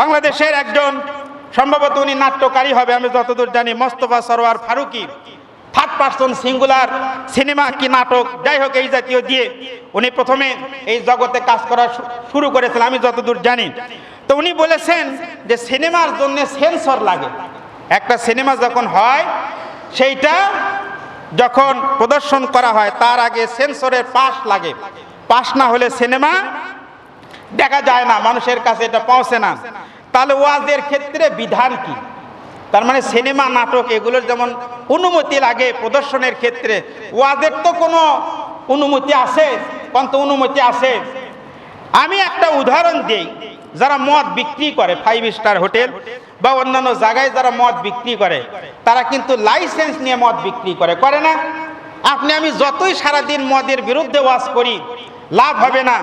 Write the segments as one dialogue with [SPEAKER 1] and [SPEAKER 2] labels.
[SPEAKER 1] বাংলাদেশের একজন, সম্ভবত উনি নাট্যকারী হবে, আমি যতদূর জানি, Mostafa Sarwar Faruki. Third person singular cinema কি নাটক? যাই হোক, এই জাতীয় দিয়ে উনি প্রথমে এই জগতে কাজ করা শুরু করেছিলেন আমি যতদূর জানি। তো উনি বলেছেন যে সিনেমার জন্য সেন্সর লাগে। একটা সিনেমা যখন হয়, সেইটা যখন প্রদর্শন করা হয়, তার আগে সেন্সরের পাশ লাগে। পাশ না হলে সিনেমা দেখা যায় না, মানুষের কাছে এটা পৌঁছে না। তাহলে ওয়াজের ক্ষেত্রে বিধান কি? তার মানে সিনেমা, নাটক, এগুলোর যেমন অনুমতি লাগে প্রদর্শনের ক্ষেত্রে, ওয়াজের তো কোনো অনুমতি আছে কোন তো অনুমতি আছে। আমি একটা উদাহরণ দিই, যারা মদ বিক্রি করে ফাইভ স্টার হোটেল বা অন্যান্য জায়গায় যারা মদ বিক্রি করে, তারা কিন্তু লাইসেন্স নিয়ে মদ বিক্রি করে করে না? আপনি, আমি যতই সারাদিন মদের বিরুদ্ধে ওয়াজ করি লাভ হবে না।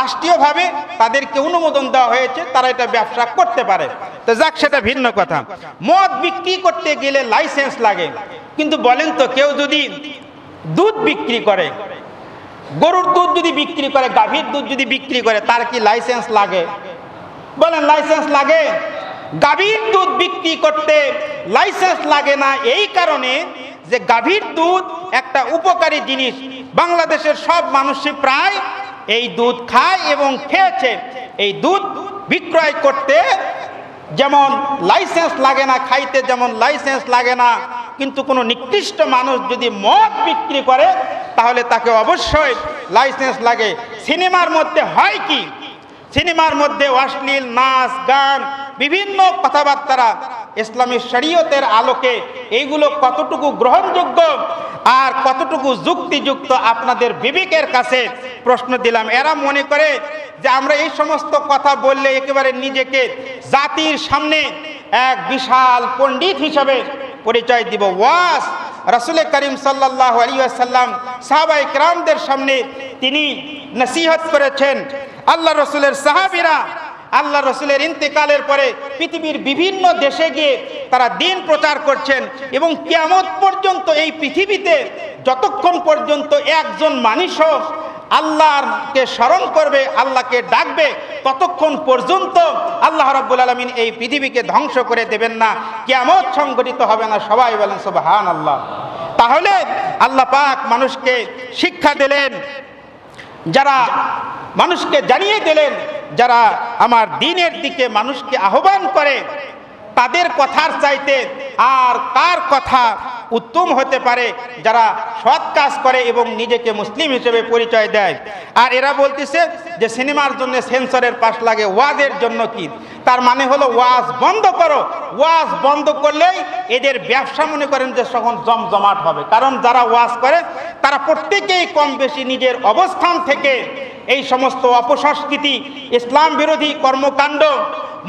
[SPEAKER 1] রাষ্ট্রীয়ভাবে তাদেরকে অনুমোদন দেওয়া হয়েছে, তারা এটা ব্যবসা করতে পারে। তো যাক, সেটা ভিন্ন কথা। মদ বিক্রি করতে গেলে লাইসেন্স লাগে। কিন্তু বলেন তো, কেউ যদি দুধ বিক্রি করে, গরুর দুধ যদি বিক্রি করে, গাভীর দুধ যদি বিক্রি করে, তার কি লাইসেন্স লাগে? বলেন, লাইসেন্স লাগে। গাভীর দুধ বিক্রি করতে লাইসেন্স লাগে না, এই কারণে যে গাভীর দুধ একটা উপকারী জিনিস। বাংলাদেশের সব মানুষই প্রায় এই দুধ খায় এবং খেয়েছে। এই দুধ বিক্রয় করতে যেমন লাইসেন্স লাগে না, খাইতে যেমন লাইসেন্স লাগে না, কিন্তু কোনো নিকৃষ্ট মানুষ যদি মদ বিক্রি করে, তাহলে তাকে অবশ্যই লাইসেন্স লাগে। সিনেমার মধ্যে হয় কি? সিনেমার মধ্যে অশ্লীল নাচ, গান, বিভিন্ন কথাবার্তারা ইসলামী শরীয়তের আলোকে এইগুলো কতটুকু গ্রহণযোগ্য আর কতটুকু যুক্তিযুক্ত আপনাদের বিবেকের কাছে প্রশ্ন দিলাম। এরা মনে করে যে আমরা এই সমস্ত কথা বললে একেবারে নিজেকে জাতির সামনে এক বিশাল পণ্ডিত হিসাবে পরিচয় দিব। ওয়াস রাসুল করিম সাল্লাহ আলিয়াসাল্লাম সাহাবাই ক্রামদের সামনে তিনি নসিহত করেছেন, আল্লাহ রসুলের সাহাবিরা আল্লাহ রসুলের ইন্তেকালের পরে পৃথিবীর বিভিন্ন দেশে গিয়ে তারা দিন প্রচার করছেন এবং কিয়ামত পর্যন্ত এই পৃথিবীতে যতক্ষণ পর্যন্ত একজন মানুষও আল্লাহকে স্মরণ করবে, আল্লাহকে ডাকবে, ততক্ষণ পর্যন্ত আল্লাহ রাব্বুল আলমিন এই পৃথিবীকে ধ্বংস করে দেবেন না। কেমন সংগঠিত হবে না, সবাই বলেন সুবহান আল্লাহ তাহলে আল্লাহ পাক মানুষকে শিক্ষা দিলেন, যারা মানুষকে জানিয়ে দিলেন যারা আমার দিনের দিকে মানুষকে আহ্বান করে, তাদের কথার চাইতে আর কার কথা উত্তম হতে পারে যারা সৎ কাজ করে এবং নিজেকে মুসলিম হিসেবে পরিচয় দেয়? আর এরা বলতেছে যে সিনেমার জন্য সেন্সরের পাশ লাগে, ওয়াজের জন্য কি? তার মানে হলো ওয়াজ বন্ধ করো। ওয়াজ বন্ধ করলেই এদের ব্যবসা মনে করেন যে তখন জমজমাট হবে। কারণ যারা ওয়াজ করে, তারা প্রত্যেকেই কম বেশি নিজের অবস্থান থেকে এই সমস্ত অপসংস্কৃতি, ইসলাম বিরোধী কর্মকাণ্ড,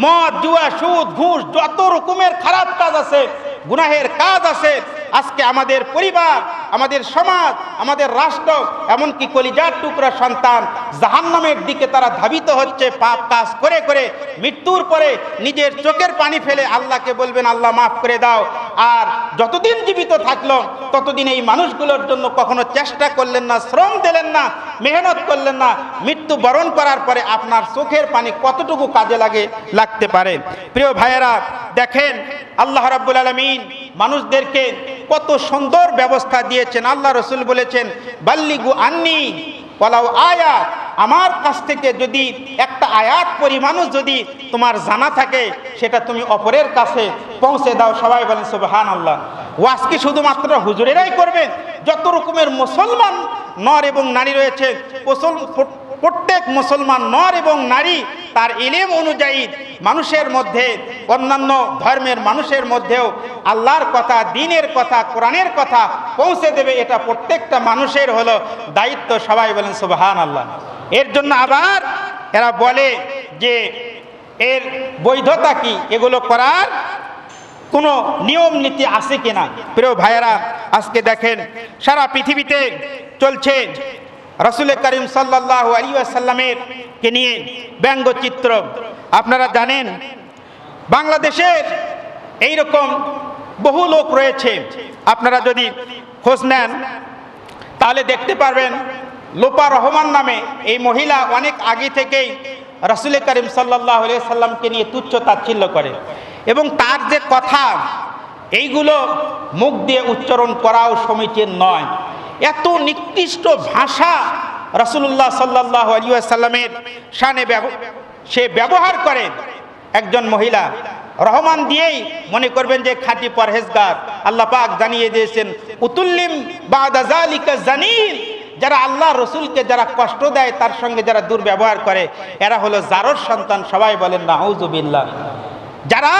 [SPEAKER 1] মদ, জুয়া, সুদ, ঘুষ, যত রকমের খারাপ কাজ আছে, গুনাহের কাজ আছে, আজকে আমাদের পরিবার, আমাদের সমাজ, আমাদের রাষ্ট্র, এমনকি কলিজার টুকরা সন্তান জাহান্নামের দিকে তারা ধাবিত হচ্ছে, পাপ কাজ করে করে মৃত্যুর পরে নিজের চোখের পানি ফেলে আল্লাহকে বলবেন, আল্লাহ মাফ করে দাও। আর যতদিন জীবিত থাকল, ততদিন এই মানুষগুলোর জন্য কখনো চেষ্টা করলেন না, শ্রম দিলেন না, মেহনত করলেন না, মৃত্যু বরণ করার পরে আপনার চোখের পানি কতটুকু কাজে লাগে, লাগতে পারে। প্রিয় ভাইয়েরা, দেখেন, আল্লাহ রাব্বুল আলমিন মানুষদেরকে কত সুন্দর ব্যবস্থা দিয়েছেন। আল্লাহ রসুল বলেছেন, বাল্লিগু আন্নি বলাও আয়াত। আমার কাছ থেকে যদি একটা আয়াত পরিমাণও যদি তোমার জানা থাকে, সেটা তুমি অপরের কাছে পৌঁছে দাও। সবাই বলেন সুবহান আল্লাহ ওয়াজ কি শুধুমাত্র হুজুরেরাই করবে যত রকমের মুসলমান নর এবং নারী রয়েছে প্রত্যেক মুসলমান নর এবং নারী তার ইলেম অনুযায়ী মানুষের মধ্যে, অন্যান্য ধর্মের মানুষের মধ্যেও আল্লাহর কথা, দিনের কথা, কোরআনের কথা পৌঁছে দেবে। এটা প্রত্যেকটা মানুষের হলো দায়িত্ব। সবাই বলেন সুবাহান আল্লাহ এর জন্য আবার এরা বলে যে এর বৈধতা কি? এগুলো করার কোনো নিয়ম নীতি আছে কিনা? প্রিয় ভাইয়েরা, আজকে দেখেন সারা পৃথিবীতে চলছে রসুল করিম সাল্লাহ আলী আসাল্লামের কে নিয়ে ব্যঙ্গচিত্র। আপনারা জানেন, বাংলাদেশের এইরকম বহু লোক রয়েছে। আপনারা যদি খোঁজ নেন, তাহলে দেখতে পারবেন লোপা রহমান নামে এই মহিলা অনেক আগে থেকেই রসুল করিম সাল্লাহ সাল্লামকে নিয়ে তুচ্ছ তাচ্ছিল্য করে। এবং তার যে কথা, এইগুলো মুখ দিয়ে উচ্চারণ করাও সমীচীন নয়। এত নিকৃষ্ট ভাষা রসুল্লাহ সাল্লাহ আলিয়াল্লামের সানে সে ব্যবহার করে একজন মহিলা। রহমান দিয়েই মনে করবেন যে খাঁটি পরহেজগার। আল্লাহ পাক জানিয়ে দিয়েছেন, উতুল্লিম বাদাজালিকা জানিন যারা আল্লাহ রসুলকে যারা কষ্ট দেয়, তার সঙ্গে যারা দুর্ব্যবহার করে, এরা হলো জারর সন্তান, সবাই বলেন, নাউজুবিল্লাহ। যারা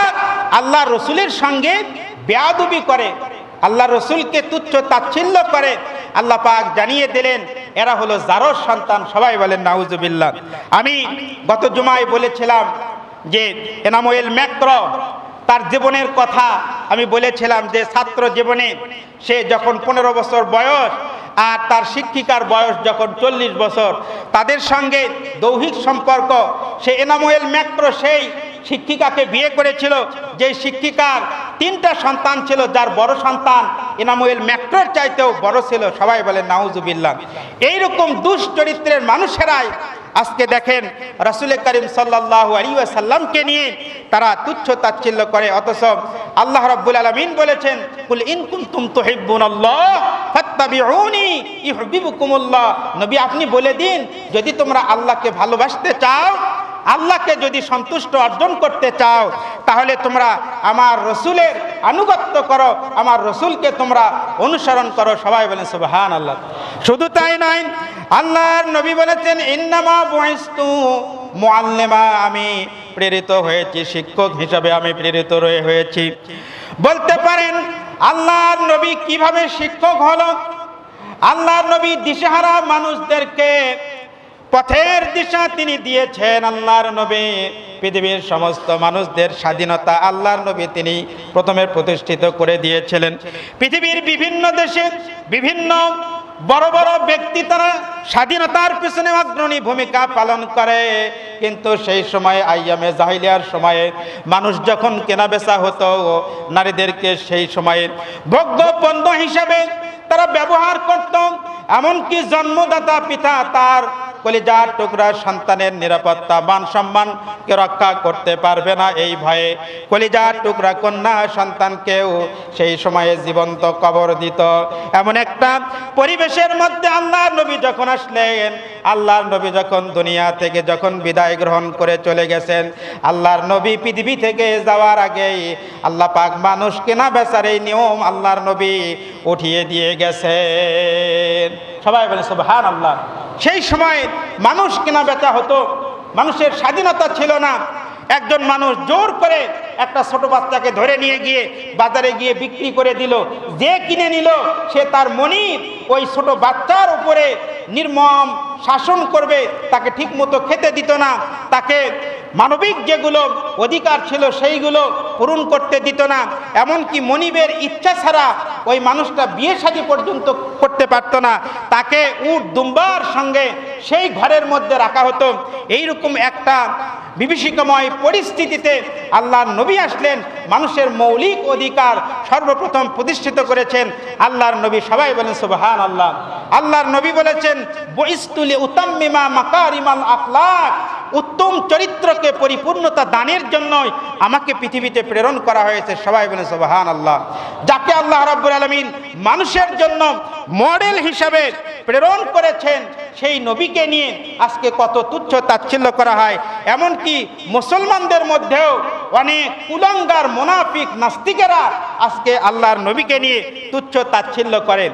[SPEAKER 1] আল্লাহ রসুলের সঙ্গে বেয়াদুবি করে, আল্লাহ রসুলকে তুচ্ছ তাচ্ছিল্য করে, আল্লাহ পাক জানিয়ে দিলেন, এরা হলো জারর সন্তান, সবাই বলেন, নাউজুবিল্লাহ। আমি গত জুমায় বলেছিলাম যে, এনামোয়েল ম্যাক্র তার জীবনের কথা আমি বলেছিলাম যে, ছাত্র জীবনে সে যখন পনেরো বছর বয়স আর তার শিক্ষিকার বয়স যখন চল্লিশ বছর, তাদের সঙ্গে দৈহিক সম্পর্ক, সে এনামুয়েল ম্যাক্র সেই শিক্ষিকাকে বিয়ে করেছিল যে শিক্ষিকার তিনটা সন্তান ছিল, যার বড় সন্তান এনামুয়েল ম্যাক্রোর চাইতেও বড় ছিল। সবাই বলে, নাউজুবিল্লাহ। এইরকম দুশ্চরিত্রের মানুষেরাই আজকে দেখেন রাসুল করিম সাল্লাহ আলী সাল্লামকে নিয়ে তারা তুচ্ছ তাচ্ছিল্য করে, অথচ আল্লাহ রাব্বুল আলামিন বলেছেন, কুল ইন কুনতুম তুহিব্বুনাল্লাহ ফাত্তাবিউনি ইউহিব্বুকুমুল্লাহ। নবী, আপনি বলে দিন, যদি তোমরা আল্লাহকে ভালোবাসতে চাও, আল্লাহকে যদি সন্তুষ্ট অর্জন করতে চাও, তাহলে তোমরা আমার রসুলের আনুগত্য করো, আমার রসুলকে তোমরা অনুসরণ করো। সবাই বলেন সুবহান আল্লাহ শুধু তাই নয় আল্লাহর নবী বলেছেন, ইন্নামা বয়স্তু মোয়াল্লেমা আমি প্রেরিত হয়েছি, শিক্ষক হিসাবে আমি প্রেরিত রয়ে হয়েছি। বলতে পারেন, আল্লাহর নবী কীভাবে শিক্ষক হলো? আল্লাহর নবী দিশেহারা মানুষদেরকে পথের দিশা তিনি দিয়েছেন। আল্লাহর নবী পৃথিবীর সমস্ত মানুষদের স্বাধীনতা আল্লাহর নবী তিনি প্রথমে প্রতিষ্ঠিত করে দিয়েছিলেন। পৃথিবীর বিভিন্ন দেশে বিভিন্ন বড় বড় ব্যক্তি তারা স্বাধীনতার পিছনে অগ্রণী ভূমিকা পালন করে। কিন্তু সেই সময় আইয়ামে জাহিলিয়ার সময়ে মানুষ যখন কেনা বেচা হতো, নারীদেরকে সেই সময়ে ভোগ্য পণ্য হিসাবে তারা ব্যবহার করত। এমনকি জন্মদাতা পিতা তার কলিজার টুকরা সন্তানের নিরাপত্তা, মান সম্মানকে রক্ষা করতে পারবে না এই ভয়ে। কলিজার টুকরা কন্যা সন্তানকেও সেই সময়ে জীবন্ত কবর দিত। এমন একটা পরিবেশের মধ্যে আল্লাহর নবী যখন আসলেন, আল্লাহর নবী যখন দুনিয়া থেকে যখন বিদায় গ্রহণ করে চলে গেছেন, আল্লাহর নবী পৃথিবী থেকে যাওয়ার আগেই আল্লাহ পাক মানুষ কেনা বেচার এই নিয়ম আল্লাহর নবী উঠিয়ে দিয়ে গেছেন। সবাই বলে সুবহান আল্লাহ সেই সময় মানুষ কেনা বেচা হতো, মানুষের স্বাধীনতা ছিল না। একজন মানুষ জোর করে একটা ছোট বাচ্চাকে ধরে নিয়ে গিয়ে বাজারে গিয়ে বিক্রি করে দিল। যে কিনে নিল, সে তার মনি ওই ছোট বাচ্চার উপরে নির্মম শাসন করবে, তাকে ঠিক মতো খেতে দিত না। তাকে মানবিক যেগুলো অধিকার ছিল সেইগুলো পূরণ করতে দিত না। এমনকি মনিবের ইচ্ছা ছাড়া ওই মানুষটা বিয়ে শাদী পর্যন্ত করতে পারত না। তাকে উট দুম্বার সঙ্গে সেই ঘরের মধ্যে রাখা হতো। এইরকম একটা বিভীষিকাময় পরিস্থিতিতে আল্লাহর নবী আসলেন, মানুষের মৌলিক অধিকার সর্বপ্রথম প্রতিষ্ঠিত করেছেন। আল্লাহর নবী সবাই বলেন সুবহান আল্লাহ আল্লাহর নবী বলেছেন, বইস্তুলি উতাম্মিমা মাকারিমাল আখলাক। উত্তম চরিত্রকে পরিপূর্ণতা দানের জন্যই আমাকে পৃথিবীতে প্রেরণ করা হয়েছে। সবাই বলে সুবহান আল্লাহ যাকে আল্লাহ রাব্বুল আলমিন মানুষের জন্য মডেল হিসাবে প্রেরণ করেছেন, সেই নবীকে নিয়ে আজকে কত তুচ্ছ তাচ্ছিল্য করা হয়। এমনকি মুসলমানদের মধ্যেও অনেক কুলঙ্গার মোনাফিক, নাস্তিকেরা আজকে আল্লাহর নবীকে নিয়ে তুচ্ছ তাচ্ছিল্য করে